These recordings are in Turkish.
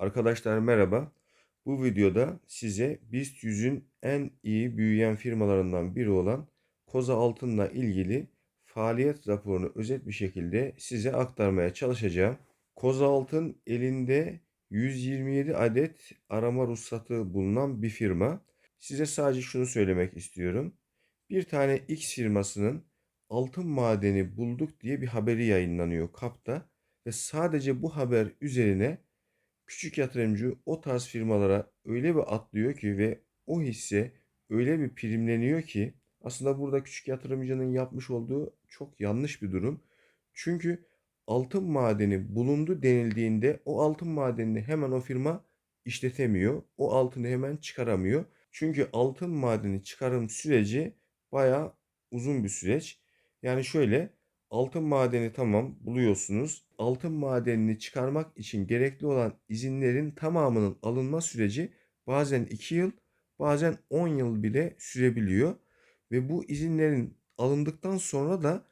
Arkadaşlar merhaba. Bu videoda size BIST 100'ün en iyi büyüyen firmalarından biri olan Koza Altın'la ilgili faaliyet raporunu özet bir şekilde size aktarmaya çalışacağım. Koza Altın elinde 127 adet arama ruhsatı bulunan bir firma. Size sadece şunu söylemek istiyorum. Bir tane X firmasının altın madeni bulduk diye bir haberi yayınlanıyor KAP'ta ve sadece bu haber üzerine küçük yatırımcı o tarz firmalara öyle bir atlıyor ki ve o hisse öyle bir primleniyor ki aslında burada küçük yatırımcının yapmış olduğu çok yanlış bir durum. Çünkü altın madeni bulundu denildiğinde o altın madenini hemen o firma işletemiyor. O altını hemen çıkaramıyor. Çünkü altın madeni çıkarım süreci bayağı uzun bir süreç. Yani şöyle altın madeni tamam buluyorsunuz. Altın madenini çıkarmak için gerekli olan izinlerin tamamının alınma süreci bazen 2 yıl, bazen 10 yıl bile sürebiliyor. Ve bu izinlerin alındıktan sonra da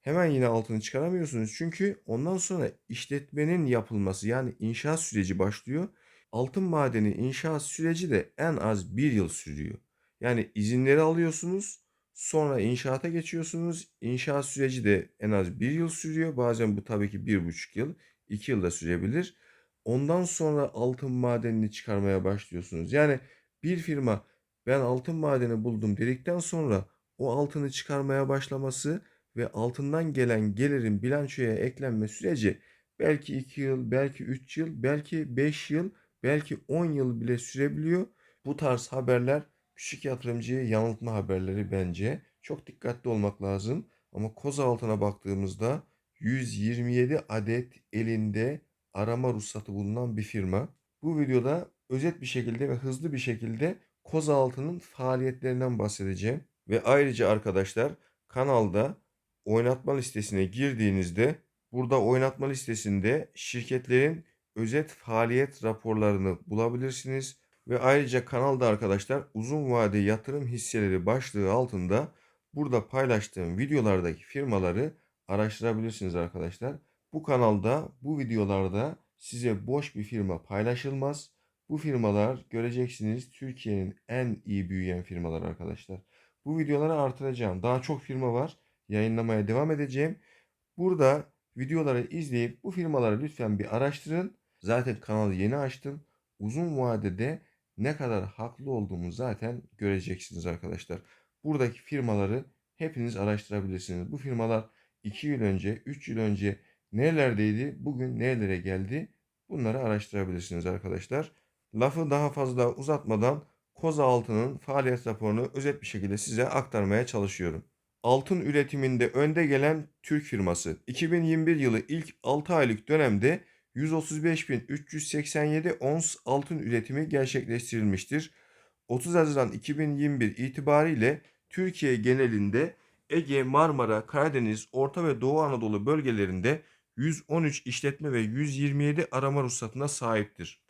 hemen yine altını çıkaramıyorsunuz. Çünkü ondan sonra işletmenin yapılması yani inşaat süreci başlıyor. Altın madeni inşaat süreci de en az bir yıl sürüyor. Yani izinleri alıyorsunuz, sonra inşaata geçiyorsunuz. İnşaat süreci de en az bir yıl sürüyor. Bazen bu tabii ki bir buçuk yıl, iki yıl da sürebilir. Ondan sonra altın madenini çıkarmaya başlıyorsunuz. Yani bir firma ben altın madeni buldum dedikten sonra o altını çıkarmaya başlaması ve altından gelen gelirin bilançoya eklenme süreci belki 2 yıl, belki 3 yıl, belki 5 yıl, belki 10 yıl bile sürebiliyor. Bu tarz haberler küçük yatırımcıyı yanıltma haberleri bence. Çok dikkatli olmak lazım. Ama koza altına baktığımızda 127 adet elinde arama ruhsatı bulunan bir firma. Bu videoda özet bir şekilde ve hızlı bir şekilde koza altının faaliyetlerinden bahsedeceğim. Ve ayrıca arkadaşlar kanalda oynatma listesine girdiğinizde burada oynatma listesinde şirketlerin özet faaliyet raporlarını bulabilirsiniz. Ve ayrıca kanalda arkadaşlar uzun vade yatırım hisseleri başlığı altında burada paylaştığım videolardaki firmaları araştırabilirsiniz arkadaşlar. Bu kanalda bu videolarda size boş bir firma paylaşılmaz. Bu firmalar göreceksiniz Türkiye'nin en iyi büyüyen firmalar arkadaşlar. Bu videoları artıracağım. Daha çok firma var. Yayınlamaya devam edeceğim. Burada videoları izleyip bu firmaları lütfen bir araştırın. Zaten kanalı yeni açtım. Uzun vadede ne kadar haklı olduğumu zaten göreceksiniz arkadaşlar. Buradaki firmaları hepiniz araştırabilirsiniz. Bu firmalar 2 yıl önce, 3 yıl önce nerelerdeydi, bugün nerelere geldi bunları araştırabilirsiniz arkadaşlar. Lafı daha fazla uzatmadan Koza Altın'ın faaliyet raporunu özet bir şekilde size aktarmaya çalışıyorum. Altın üretiminde önde gelen Türk firması 2021 yılı ilk 6 aylık dönemde 135.387 ons altın üretimi gerçekleştirilmiştir. 30 Haziran 2021 itibariyle Türkiye genelinde Ege, Marmara, Karadeniz, Orta ve Doğu Anadolu bölgelerinde 113 işletme ve 127 arama ruhsatına sahiptir.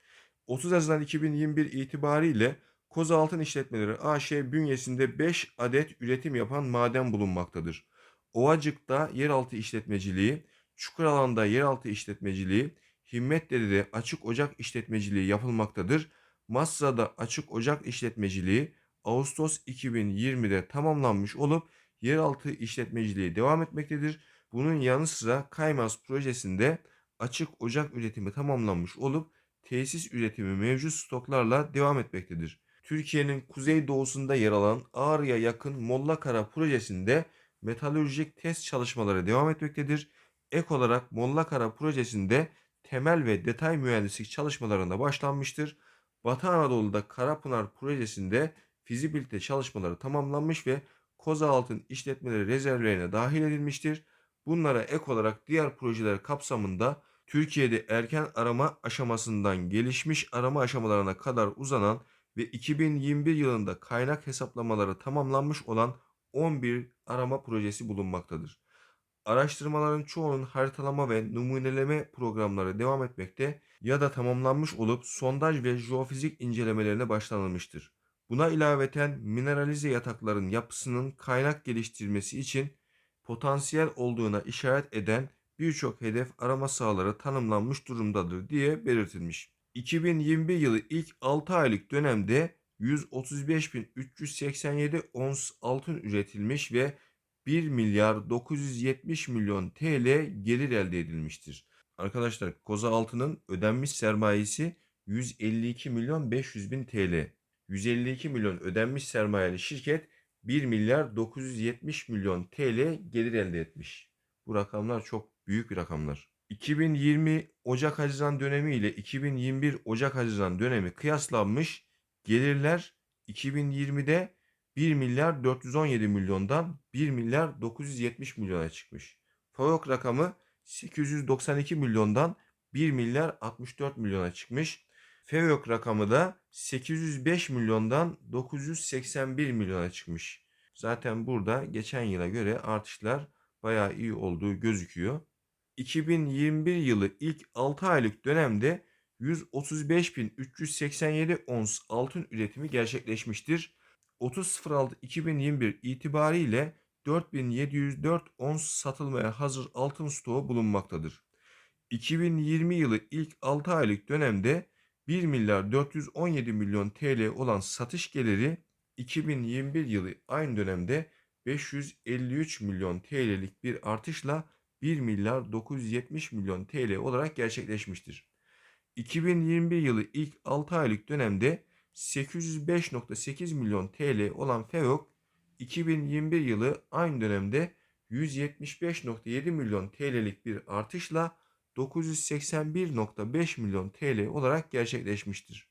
30 Haziran 2021 itibariyle Koza Altın İşletmeleri AŞ bünyesinde 5 adet üretim yapan maden bulunmaktadır. Ovacık'ta yeraltı işletmeciliği, Çukuralan'da yeraltı işletmeciliği, Himmetli'de açık ocak işletmeciliği yapılmaktadır. Masra'da açık ocak işletmeciliği Ağustos 2020'de tamamlanmış olup yeraltı işletmeciliği devam etmektedir. Bunun yanı sıra Kaymaz projesinde açık ocak üretimi tamamlanmış olup tesis üretimi mevcut stoklarla devam etmektedir. Türkiye'nin kuzey doğusunda yer alan Ağrı'ya yakın Mollakara projesinde metalürjik test çalışmaları devam etmektedir. Ek olarak Mollakara projesinde temel ve detay mühendislik çalışmalarına başlanmıştır. Batı Anadolu'da Karapınar projesinde fizibilite çalışmaları tamamlanmış ve Koza Altın işletmeleri rezervlerine dahil edilmiştir. Bunlara ek olarak diğer projeler kapsamında Türkiye'de erken arama aşamasından gelişmiş arama aşamalarına kadar uzanan ve 2021 yılında kaynak hesaplamaları tamamlanmış olan 11 arama projesi bulunmaktadır. Araştırmaların çoğunun haritalama ve numuneleme programları devam etmekte ya da tamamlanmış olup sondaj ve jeofizik incelemelerine başlanılmıştır. Buna ilaveten mineralize yatakların yapısının kaynak geliştirmesi için potansiyel olduğuna işaret eden birçok hedef arama sahaları tanımlanmış durumdadır diye belirtilmiş. 2021 yılı ilk 6 aylık dönemde 135.387 ons altın üretilmiş ve 1 milyar 970 milyon TL gelir elde edilmiştir. Arkadaşlar koza altının ödenmiş sermayesi 152 milyon 500 bin TL. 152 milyon ödenmiş sermayeli şirket 1 milyar 970 milyon TL gelir elde etmiş. Bu rakamlar çok büyük bir rakamlar. 2020 Ocak Haziran dönemi ile 2021 Ocak Haziran dönemi kıyaslanmış gelirler 2020'de 1 milyar 417 milyondan 1 milyar 970 milyona çıkmış. FAVÖK rakamı 892 milyondan 1 milyar 64 milyona çıkmış. FEVÖK rakamı da 805 milyondan 981 milyona çıkmış. Zaten burada geçen yıla göre artışlar bayağı iyi olduğu gözüküyor. 2021 yılı ilk 6 aylık dönemde 135.387 ons altın üretimi gerçekleşmiştir. 30.06.2021 itibariyle 4704 ons satılmaya hazır altın stoğu bulunmaktadır. 2020 yılı ilk 6 aylık dönemde 1 milyar 417 milyon TL olan satış geliri 2021 yılı aynı dönemde 553 milyon TL'lik bir artışla 1 milyar 970 milyon TL olarak gerçekleşmiştir. 2021 yılı ilk 6 aylık dönemde 805.8 milyon TL olan FEOK 2021 yılı aynı dönemde 175.7 milyon TL'lik bir artışla 981.5 milyon TL olarak gerçekleşmiştir.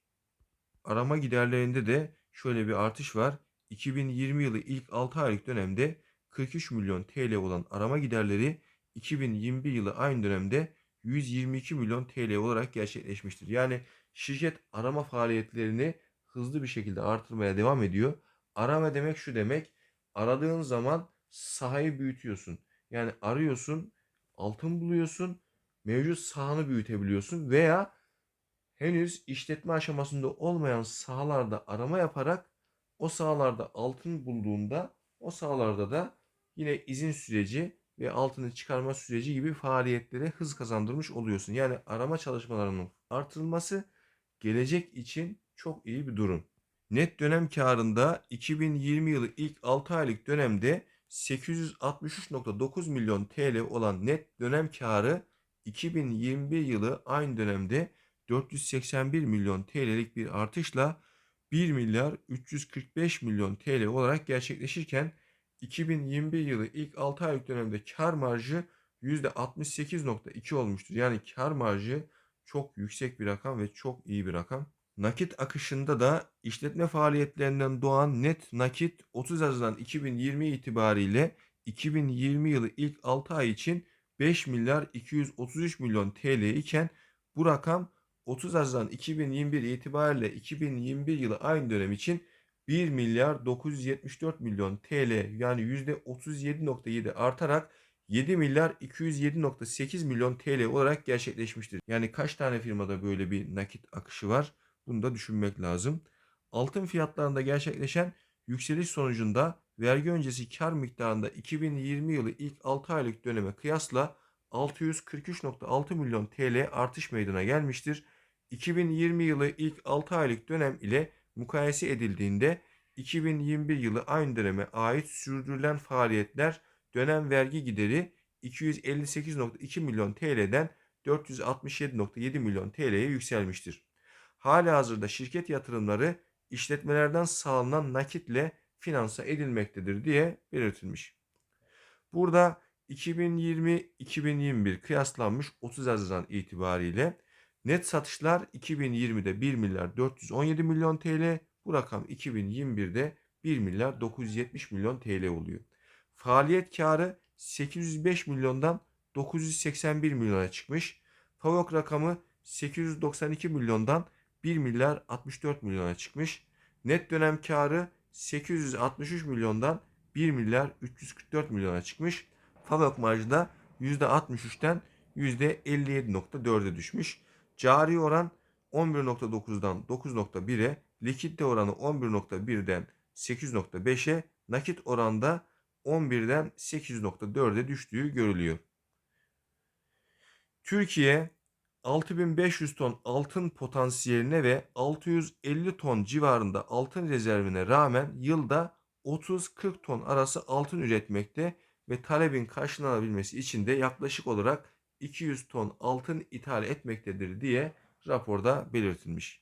Arama giderlerinde de şöyle bir artış var. 2020 yılı ilk 6 aylık dönemde 43 milyon TL olan arama giderleri 2021 yılı aynı dönemde 122 milyon TL olarak gerçekleşmiştir. Yani şirket arama faaliyetlerini hızlı bir şekilde artırmaya devam ediyor. Arama demek şu demek. Aradığın zaman sahayı büyütüyorsun. Yani arıyorsun, altın buluyorsun, mevcut sahanı büyütebiliyorsun veya henüz işletme aşamasında olmayan sahalarda arama yaparak o sahalarda altın bulduğunda o sahalarda da yine izin süreci ve altını çıkarma süreci gibi faaliyetlere hız kazandırmış oluyorsun. Yani arama çalışmalarının artırılması gelecek için çok iyi bir durum. Net dönem karında 2020 yılı ilk 6 aylık dönemde 863.9 milyon TL olan net dönem karı 2021 yılı aynı dönemde 481 milyon TL'lik bir artışla 1 milyar 345 milyon TL olarak gerçekleşirken 2021 yılı ilk 6 aylık dönemde kar marjı %68.2 olmuştur. Yani kar marjı çok yüksek bir rakam ve çok iyi bir rakam. Nakit akışında da işletme faaliyetlerinden doğan net nakit 30 Haziran 2020 itibariyle 2020 yılı ilk 6 ay için 5 milyar 233 milyon TL iken bu rakam 30 Haziran 2021 itibariyle 2021 yılı aynı dönem için 1 milyar 974 milyon TL yani %37.7 artarak 7 milyar 207.8 milyon TL olarak gerçekleşmiştir. Yani kaç tane firmada böyle bir nakit akışı var? Bunu da düşünmek lazım. Altın fiyatlarında gerçekleşen yükseliş sonucunda vergi öncesi kar miktarında 2020 yılı ilk 6 aylık döneme kıyasla 643.6 milyon TL artış meydana gelmiştir. 2020 yılı ilk 6 aylık dönem ile mukayese edildiğinde 2021 yılı aynı döneme ait sürdürülen faaliyetler dönem vergi gideri 258.2 milyon TL'den 467.7 milyon TL'ye yükselmiştir. Hali hazırda şirket yatırımları işletmelerden sağlanan nakitle finanse edilmektedir diye belirtilmiş. Burada 2020-2021 kıyaslanmış 30 Haziran itibariyle net satışlar 2020'de 1 milyar 417 milyon TL, bu rakam 2021'de 1 milyar 970 milyon TL oluyor. Faaliyet karı 805 milyondan 981 milyona çıkmış. FAVÖK rakamı 892 milyondan 1 milyar 64 milyona çıkmış. Net dönem karı 863 milyondan 1 milyar 344 milyona çıkmış. FAVÖK marjı da %63'ten %57.4'e düşmüş. Cari oran 11.9'dan 9.1'e, likidite oranı 11.1'den 8.5'e, nakit oranda 11'den 8.4'e düştüğü görülüyor. Türkiye 6500 ton altın potansiyeline ve 650 ton civarında altın rezervine rağmen yılda 30-40 ton arası altın üretmekte ve talebin karşılanabilmesi için de yaklaşık olarak 200 ton altın ithal etmektedir diye raporda belirtilmiş.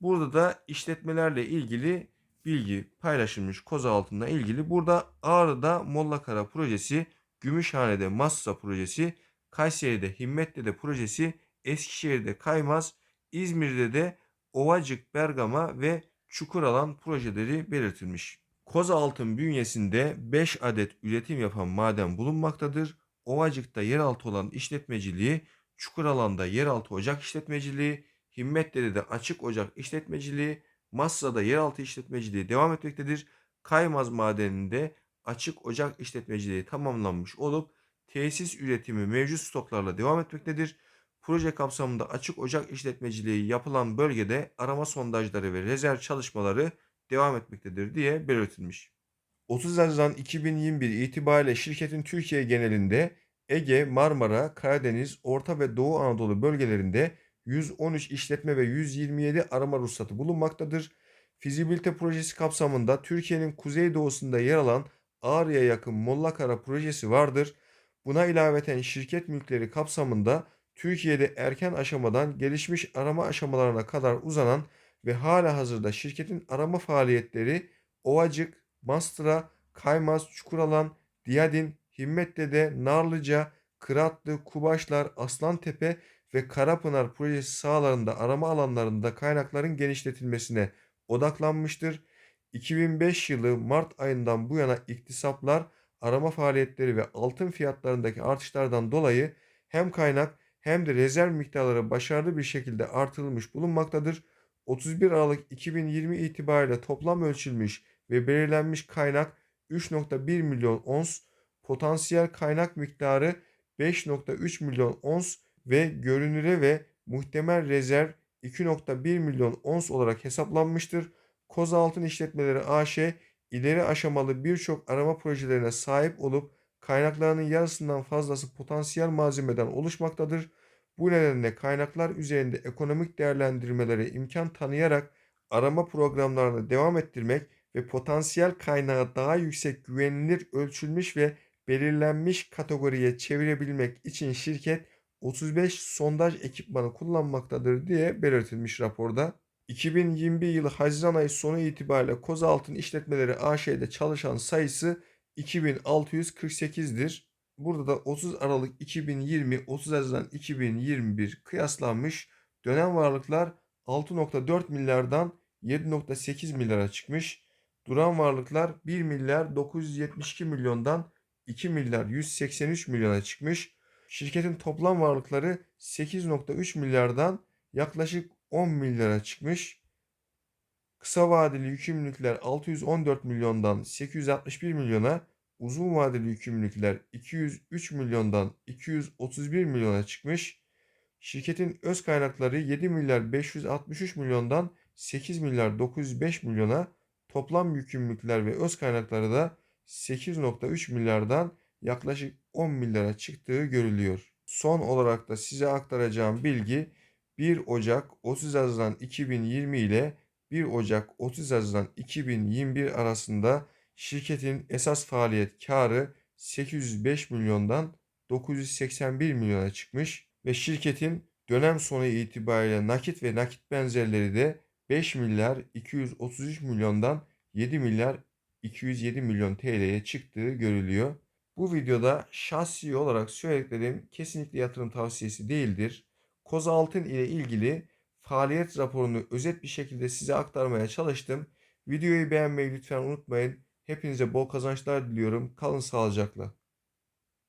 Burada da işletmelerle ilgili bilgi paylaşılmış koza altında ilgili. Burada Ağrı'da Mollakara projesi, Gümüşhane'de Massa projesi, Kayseri'de Himmetli'de projesi, Eskişehir'de Kaymaz, İzmir'de de Ovacık, Bergama ve Çukuralan projeleri belirtilmiş. Koza altın bünyesinde 5 adet üretim yapan maden bulunmaktadır. Ovacık'ta yeraltı olan işletmeciliği, Çukuralan'da yeraltı ocak işletmeciliği, Himmetli'de açık ocak işletmeciliği, Massa'da yeraltı işletmeciliği devam etmektedir. Kaymaz madeninde açık ocak işletmeciliği tamamlanmış olup tesis üretimi mevcut stoklarla devam etmektedir. Proje kapsamında açık ocak işletmeciliği yapılan bölgede arama sondajları ve rezerv çalışmaları devam etmektedir diye belirtilmiş. 30 Haziran 2021 itibariyle şirketin Türkiye genelinde Ege, Marmara, Karadeniz, Orta ve Doğu Anadolu bölgelerinde 113 işletme ve 127 arama ruhsatı bulunmaktadır. Fizibilite projesi kapsamında Türkiye'nin kuzeydoğusunda yer alan Ağrı'ya yakın Mollakara projesi vardır. Buna ilaveten şirket mülkleri kapsamında Türkiye'de erken aşamadan gelişmiş arama aşamalarına kadar uzanan ve hala hazırda şirketin arama faaliyetleri Ovacık, Mastıra, Kaymaz, Çukuralan, Diyadin, Himmetli'de, Narlıca, Kıratlı, Kubaşlar, Aslantepe ve Karapınar projesi sahalarında arama alanlarında kaynakların genişletilmesine odaklanmıştır. 2005 yılı Mart ayından bu yana iktisaplar arama faaliyetleri ve altın fiyatlarındaki artışlardan dolayı hem kaynak hem de rezerv miktarları başarılı bir şekilde artırılmış bulunmaktadır. 31 Aralık 2020 itibariyle toplam ölçülmüş ve belirlenmiş kaynak 3.1 milyon ons, potansiyel kaynak miktarı 5.3 milyon ons ve görünüre ve muhtemel rezerv 2.1 milyon ons olarak hesaplanmıştır. Koza Altın İşletmeleri AŞ ileri aşamalı birçok arama projelerine sahip olup kaynaklarının yarısından fazlası potansiyel malzemeden oluşmaktadır. Bu nedenle kaynaklar üzerinde ekonomik değerlendirmelere imkan tanıyarak arama programlarını devam ettirmek ve potansiyel kaynağı daha yüksek güvenilir ölçülmüş ve belirlenmiş kategoriye çevirebilmek için şirket 35 sondaj ekipmanı kullanmaktadır diye belirtilmiş raporda. 2021 yılı Haziran ayı sonu itibariyle Kozaltın İşletmeleri AŞ'de çalışan sayısı 2648'dir. Burada da 30 Aralık 2020 30 Haziran 2021 kıyaslanmış dönem varlıklar 6.4 milyardan 7.8 milyara çıkmış. Duran varlıklar 1 milyar 972 milyondan 2 milyar 183 milyona çıkmış. Şirketin toplam varlıkları 8.3 milyardan yaklaşık 10 milyara çıkmış. Kısa vadeli yükümlülükler 614 milyondan 861 milyona, uzun vadeli yükümlülükler 203 milyondan 231 milyona çıkmış. Şirketin öz kaynakları 7 milyar 563 milyondan 8 milyar 905 milyona, toplam yükümlülükler ve öz kaynakları da 8.3 milyardan yaklaşık 10 milyara çıktığı görülüyor. Son olarak da size aktaracağım bilgi 1 Ocak 30 Haziran 2020 ile 1 Ocak 30 Haziran 2021 arasında şirketin esas faaliyet karı 805 milyondan 981 milyona çıkmış ve şirketin dönem sonu itibariyle nakit ve nakit benzerleri de 5 milyar 233 milyondan 7 milyar 207 milyon TL'ye çıktığı görülüyor. Bu videoda şahsi olarak söylediklerim kesinlikle yatırım tavsiyesi değildir. Koza Altın ile ilgili faaliyet raporunu özet bir şekilde size aktarmaya çalıştım. Videoyu beğenmeyi lütfen unutmayın. Hepinize bol kazançlar diliyorum. Kalın sağlıcakla.